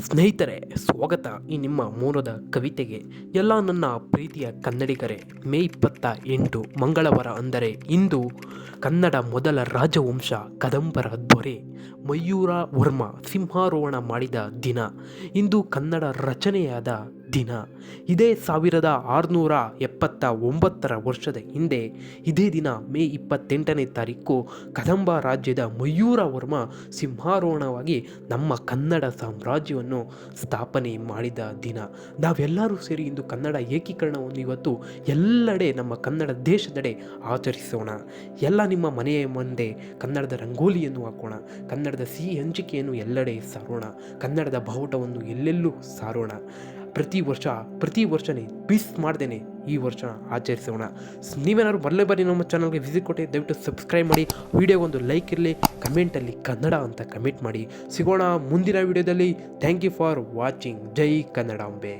ಸ್ನೇಹಿತರೆ, ಸ್ವಾಗತ ಈ ನಿಮ್ಮ ಮೂರದ ಕವಿತೆಗೆ. ಎಲ್ಲ ನನ್ನ ಪ್ರೀತಿಯ ಕನ್ನಡಿಗರೇ, ಮೇ ಇಪ್ಪತ್ತ ಎಂಟು ಮಂಗಳವಾರ ಅಂದರೆ ಇಂದು ಕನ್ನಡ ಮೊದಲ ರಾಜವಂಶ ಕದಂಬರ ದೊರೆ, ಮಯೂರ ವರ್ಮ ಸಿಂಹಾರೋಹಣ ಮಾಡಿದ ದಿನ. ಇಂದು ಕನ್ನಡ ರಚನೆಯಾದ ದಿನ. ಇದೇ ಸಾವಿರದ ಆರುನೂರ ಎಪ್ಪತ್ತ ಒಂಬತ್ತರ ವರ್ಷದ ಹಿಂದೆ, ಇದೇ ದಿನ ಮೇ ಇಪ್ಪತ್ತೆಂಟನೇ ತಾರೀಕು, ಕದಂಬ ರಾಜ್ಯದ ಮಯೂರ ವರ್ಮ ಸಿಂಹಾರೋಹಣವಾಗಿ ನಮ್ಮ ಕನ್ನಡ ಸಾಮ್ರಾಜ್ಯವನ್ನು ಸ್ಥಾಪನೆ ಮಾಡಿದ ದಿನ. ನಾವೆಲ್ಲರೂ ಸೇರಿ ಇಂದು ಕನ್ನಡ ಏಕೀಕರಣವನ್ನು ಇವತ್ತು ಎಲ್ಲೆಡೆ ನಮ್ಮ ಕನ್ನಡ ದೇಶದೆಡೆ ಆಚರಿಸೋಣ. ಎಲ್ಲ ನಿಮ್ಮ ಮನೆಯ ಮುಂದೆ ಕನ್ನಡದ ರಂಗೋಲಿಯನ್ನು ಹಾಕೋಣ. ಕನ್ನಡದ ಸಿಹಿ ಹಂಚಿಕೆಯನ್ನು ಎಲ್ಲೆಡೆ ಸಾರೋಣ. ಕನ್ನಡದ ಬಾವುಟವನ್ನು ಎಲ್ಲೆಲ್ಲೂ ಸಾರೋಣ. ಪ್ರತಿ ವರ್ಷ, ಪ್ರತಿ ವರ್ಷನೇ ಬಿಸ್ ಮಾಡ್ದೇನೆ ಈ ವರ್ಷ ಆಚರಿಸೋಣ. ನೀವೇನಾದ್ರು ಬರಲೇ ಬನ್ನಿ ನಮ್ಮ ಚಾನಲ್ಗೆ ವಿಸಿಟ್ ಕೊಟ್ಟು ದಯವಿಟ್ಟು ಸಬ್ಸ್ಕ್ರೈಬ್ ಮಾಡಿ ವಿಡಿಯೋ ಒಂದು ಲೈಕ್ ಇರಲಿ ಕಮೆಂಟಲ್ಲಿ ಕನ್ನಡ ಅಂತ ಕಮೆಂಟ್ ಮಾಡಿ. ಸಿಗೋಣ ಮುಂದಿನ ವಿಡಿಯೋದಲ್ಲಿ ಥ್ಯಾಂಕ್ ಯು ಫಾರ್ ವಾಚಿಂಗ್ ಜೈ ಕನ್ನಡಾಂಬೆ